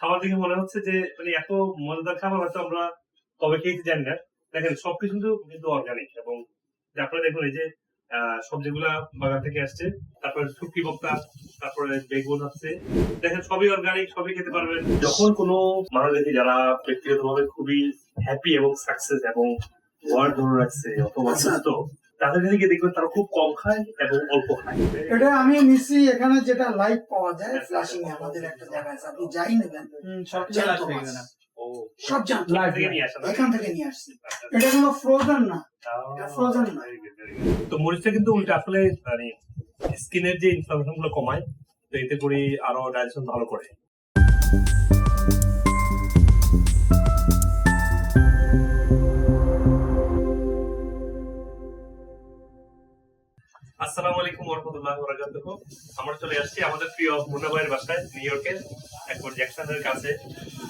খাবার দেখে মনে হচ্ছে যে মানে এত মজাদার খাবার হয়তো আমরা কবে খেয়েছি জানি না। দেখেন, সবকিছু কিন্তু অর্গানিক এবং আপনারা দেখুন এই যে সবজিগুলা বাগান থেকে আসছে, তারপরে শুটকি বক্তা তারপরে বেগুন আছে। দেখেন, সবই অর্গানিক সবই খেতে পারবেন। যখন কোনো মানুষ দেখি যারা ব্যক্তিগতভাবে খুবই হ্যাপি এবং সাকসেস এবং ওয়ার্ড ধরে রাখছে, অথবা সুস্থ তাদের দিকে দেখবেন তারা খুব কম খায় এবং অল্প খায় এটা আমি এখানে যেটা লাইভ পাওয়া যায় ফ্লাশিং এ আমাদের একটা জায়গায় আছে আপনি যাই নেবেন সব। সব জানতো এখান থেকে নিয়ে আসা না? এখান থেকে নিয়ে আসছি এটা কোনো ফ্রোজেন না আহ, না। very good, very good. তো মরিচটা কিন্তু উল্টা আসলে মানে স্কিনের যে ইনফ্লামেশনগুলো কমায় তো এতে করে আরও ডাইজেশন ভালো করে আসসালামু আলাইকুম ওরহমতুল্লাহ বরাকাতুহ আমরা চলে আসছি আমাদের প্রিয় মুন্না ভাইয়ের বাসায় নিউ ইয়র্কের একবার জ্যাকসনের কাছে।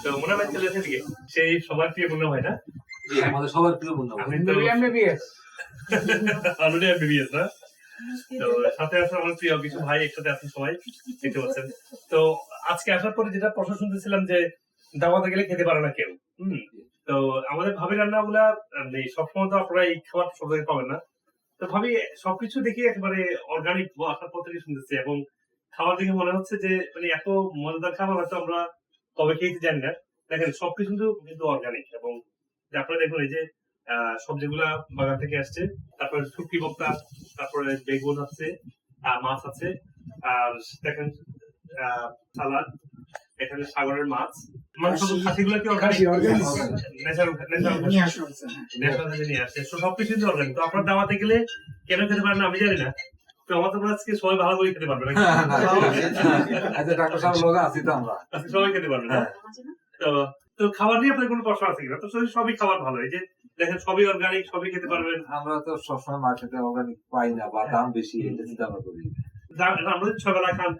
তো মুন্না ভাই চলে এসেছে সেই সবার প্রিয় মুন্না ভাই না? আমাদের সবার প্রিয় বন্ধু আমি তো অলরেডি এমবিবিএস না? তো সাথে আছে আমার প্রিয় কিছু ভাই একসাথে আছেন সবাই দেখতে পাচ্ছেন। তো আজকে আসার পরে যেটা প্রশ্ন শুনতেছিলাম যে দাওয়াতে গেলে খেতে পারে না কেউ। হম। তো আমাদের ভাবি রান্না গুলা সবসময় তো আপনারা এই খাবার সব জায়গায় পাবেন না। তো সবকিছু দেখে একেবারে অর্গানিক আসার পর থেকে শুনতেছি এবং খাবার দেখে মনে হচ্ছে যে মানে এত মজাদার খাবার হয়তো আমরা কবে খেয়েছি জানি না। দেখেন, সবকিছু কিন্তু কিন্তু অর্গানিক এবং আপনারা দেখুন এই যে সবজিগুলা বাগান থেকে আসছে, তারপরে শুটকি বক্তা তারপরে বেগুন আছে মাছ আছে, আর দেখেন সালাদ, এখানে সাগরের মাছ মাংস খাসি। খাসিগুলো কি অর্গানিক organic। ন্যাচারাল ন্যাচারাল নিয়ে আসা হয়েছে হ্যাঁ। ন্যাশনাল থেকে নিয়ে আসছে তো সবকিছু কিন্তু অর্গানিক তো আপনার দাওয়াতে গেলে কেন খেতে পারেন আমি জানি না। তো আমাদের আজকে সবাই ভালো করে খেতে পারবে নাকি? আচ্ছা ডাক্তার সাহেব লোক আছি তো আমরা। সবাই খেতে পারবে না? হ্যাঁ। তো তো খাবার নিয়ে আপনার কোনো প্রশ্ন আছে কিনা? তো সবই- সবই খাবার ভালো। এই যে দেখেন সবই অর্গানিক সবই খেতে পারবেন। আমরা তো সবসময় মার্কেটে অর্গানিক পাই না বা দাম বেশি এটা চিন্তা আমরা করি। আমরা খান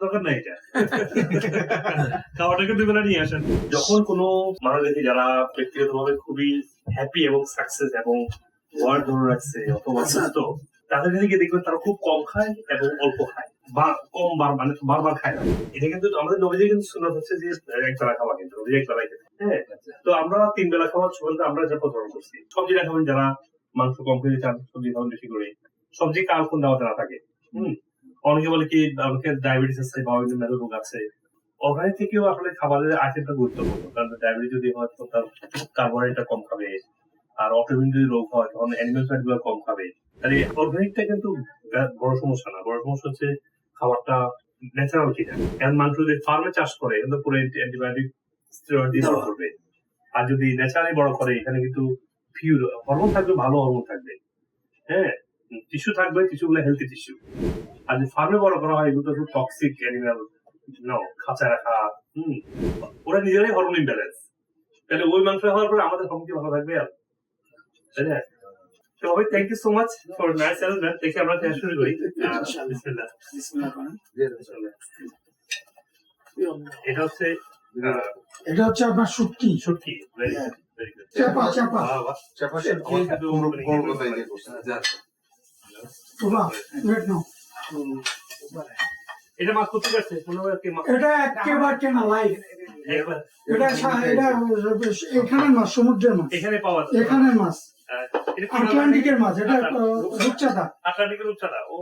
দরকার নাই এটা। বেলা নিয়ে আসেন। যখন কোনো মানুষ দেখি যারা ব্যক্তিগতভাবে খুবই হ্যাপি এবং সাকসেস এবং ওয়ার্ড ধরে রাখছে অথবা সুস্থ তাদের দিকে দেখবেন তারা খুব কম খায় এবং অল্প খায়। বা কম বার মানে বারবার খায় না। এটা কিন্তু আমাদের নবীদের কিন্তু সুন্নত হচ্ছে যে এক বেলা খাওয়া কিন্তু নবীজি এক বেলায় খেতে হ্যাঁ? তো আমরা তিন বেলা খাওয়ার সুবিধা আমরা যা প্রচলন করছি। সবজিটা খাবেন যারা মাংস কম খেতে চান সবজি খাবেন বেশি করে। সবজি কাল কোন দাওয়াতে না থাকে? হম? অনেকে বলে কি আমাকে ডায়াবেটিস আছে বা বিভিন্ন মেরু রোগ আছে। ওখানে থেকেও আসলে খাবারের আইটেমটা গুরুত্বপূর্ণ। কারণ ডায়াবেটিস যদি হয় তো তার কার্বোহাইড্রেটটা কম খাবে আর অটোমিউন যদি রোগ হয় তখন অ্যানিমেল ফ্যাটগুলো কম খাবে। তাহলে অর্গানিকটা কিন্তু বড় সমস্যা না। বড় সমস্যা হচ্ছে খাবারটা ন্যাচারাল কিনা। কারণ মানুষ যদি ফার্মে চাষ করে কিন্তু পুরো অ্যান্টিবায়োটিক স্টেরয়েড দিয়ে বড় করবে। আর যদি ন্যাচারালি বড় করে এখানে কিন্তু পিওর হরমোন থাকবে ভালো হরমোন থাকবে। হ্যাঁ? টিস্যু থাকবে টিস্যু গুলো হেলথি টিস্যু আর ফার্মে বড় করা হয় এগুলো তো টক্সিক অ্যানিমাল নো খাঁচা রাখা হম ওরা নিজেরাই হরমোন ইমব্যালেন্স তাহলে ওই মাংস হওয়ার পরে আমাদের হরমোন কি ভালো থাকবে আর তাই না তো thank you so much for nice arrangement দেখে আমরা খেয়ে শুরু করি বিসমিল্লাহ। এটা হচ্ছে আহ, এটা হচ্ছে আপনার শুটকি শুটকি ভেরি গুড ভেরি গুড চাপা চাপা মানে আচ্ছা, ওয়েট নাও এটা মাছ করতে গেছে? কোনো এটা একেবারে কেনা লাইভ এটা এটা এখানের মাছ সমুদ্রের মাছ। এখানে পাওয়া যায়। এখানের মাছ। আহ, এটা কি আটলান্টিকের মাছ এটা রূপচাঁদা। আটলান্টিকের উচ্চতা ও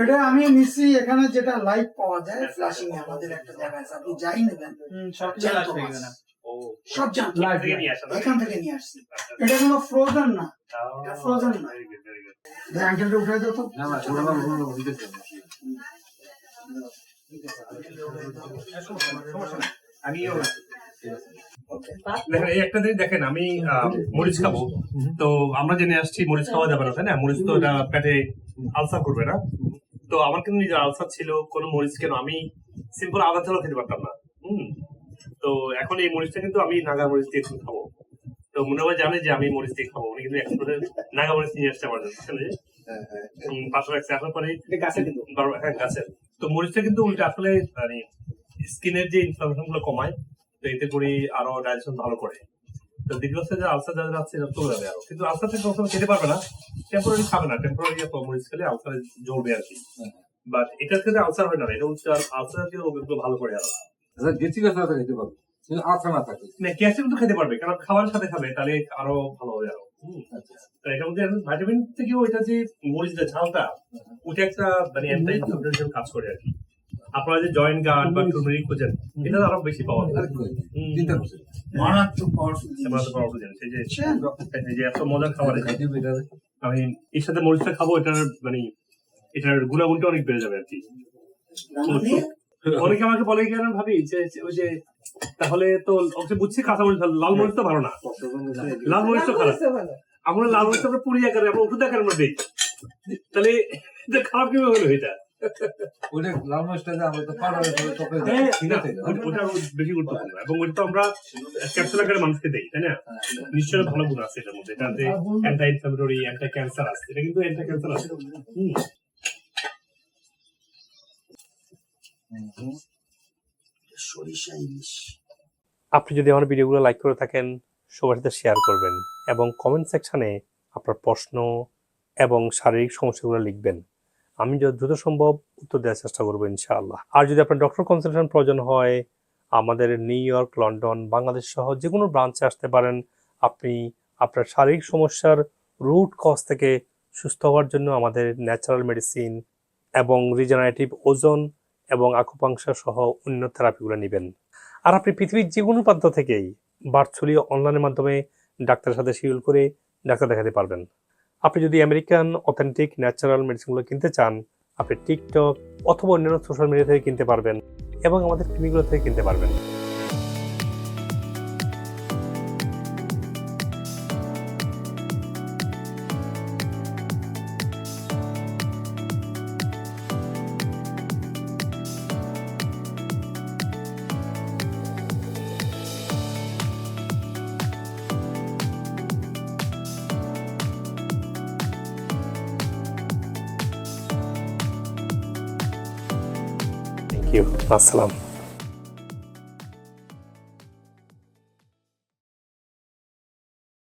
এটা আমি নিচ্ছি এখানে যেটা লাইভ পাওয়া যায় ফ্লাশিং আমাদের একটা জায়গায় আছে আপনি যাই নেবেন। সব। ও সব জানতো এখান থেকে নিয়ে আসছি। আচ্ছা, এটা কোনো ফ্রোজেন না। আচ্ছা। frozen না। আঙ্কেলটা উঠে এই একটা জিনিস দেখেন আমি মরিচ খাব। তো আমরা জেনে আসছি মরিচ খাওয়া যাবে না তাই না? মরিচ তো এটা পেটে আলসার করবে না। তো আমার কিন্তু নিজের আলসার ছিল কোনো মরিচ কেন? আমি সিম্পল আদা ছাড়াও খেতে পারতাম না। হুম? তো এখন এই মরিচটা কিন্তু আমি নাগা মরিচ দিয়ে খাব। তো মনে হয় জানে যে আমি মরিচ দিয়ে খাব। উনি কিন্তু একসাথে নাগা মরিচ নিয়ে আসতে বুঝছেন পাশে রাখছে আসার পরে হ্যাঁ গাছের। তো মরিচটা কিন্তু উল্টা আসলে মানে স্কিনের যে ইনফ্লামেশনগুলো কমায় তো এতে করে আরও ডাইজেশন ভালো করে। তো দ্বিতীয় হচ্ছে যে আলসার যাদের আছে এটা চলে যাবে আরও। কিন্তু আলসার থেকে কখনো খেতে পারবে না। টেম্পোরারি খাবে না। টেম্পোরারি মরিচ খেলে আলসারে জ্বলবে আর কি। বাট এটার ক্ষেত্রে আলসার হয় না। এটা হচ্ছে আলসার জাতীয় রোগগুলো ভালো করে আরও। আচ্ছা, গেছি গাছ না খেতে পারবে কিন্তু আশা না থাকে না ক্যালসিয়াম তো খেতে পারবে কারণ খাবারের সাথে খাবে তাহলে আরও ভালো হবে আরও হুম। আচ্ছা তো এটার মধ্যে ভাইটামিন থেকেও এটা যে মরিচের ঝালটা ওটা একটা মানে অ্যান্টি কাজ করে আর কি। আপনারা যে জয়েন্ট গার্ড বা খোঁজেন এটা আরও বেশি পাওয়া যায়। মারাত্মক পাওয়ারফুল powerful জিনিস। এই যে এত মজার খাবার আমি এর সাথে মরিচটা খাব এটার মানে এটার গুণাগুণটা অনেক বেড়ে যাবে আর কি। অনেকে আমাকে বলে কেন ভাবি? যে ওই যে তাহলে তো ওকে বুঝছি কাঁচা মরিচ ভালো, লাল মরিচ তো ভালো না। লাল মরিচ তো খারাপ আমরা লাল মরিচ আমরা পুরি আকারে আমরা ওষুধ আকারে আমরা দিই তাহলে এটা খারাপ কীভাবে হলো এটা? ওটা লাল মাছটা আমরা তো পাউডার করে হ্যাঁ, ঠিক আছে ওটা- ওটা বেশি গুরুত্বপূর্ণ। এবং ওটা তো আমরা ক্যাপসুল আকারে মানুষকে দেই তাই না? নিশ্চয়ই ভালো গুণ আছে এটার মধ্যে। এটাতে অ্যান্টি ইনফ্লামেটরি অ্যান্টি ক্যান্সার আছে। এটা কিন্তু অ্যান্টি ক্যান্সার আছে। হুম। সরিষা ইলিশ। আপনি যদি আমার ভিডিওগুলো লাইক করে থাকেন, সবার সাথে শেয়ার করবেন এবং কমেন্ট সেকশনে আপনার প্রশ্ন এবং শারীরিক সমস্যাগুলো লিখবেন। আমি যত দ্রুত সম্ভব উত্তর দেওয়ার চেষ্টা করব ইনশাআল্লাহ। আর যদি আপনার ডক্টর কনসালটেশন প্রয়োজন হয়, আমাদের নিউ ইয়র্ক লন্ডন বাংলাদেশ সহ যে কোনো ব্রাঞ্চে আসতে পারেন। আপনি আপনার শারীরিক সমস্যার রুট কজ থেকে সুস্থ হওয়ার জন্য আমাদের ন্যাচারাল মেডিসিন এবং রিজেনারেটিভ ওজন এবং আকুপাংশা সহ অন্য থেরাপিগুলো নেবেন। আর আপনি পৃথিবীর যে কোনো প্রান্ত থেকেই ভার্চুয়ালি অনলাইনের মাধ্যমে ডাক্তারের সাথে শিডিউল করে ডাক্তার দেখাতে পারবেন। আপনি যদি আমেরিকান অথেন্টিক ন্যাচারাল মেডিসিনগুলো কিনতে চান, আপনি টিকটক অথবা অন্যান্য সোশ্যাল মিডিয়া থেকে কিনতে পারবেন এবং আমাদের ক্লিনিকগুলো থেকে কিনতে পারবেন। ইউ আসসালাম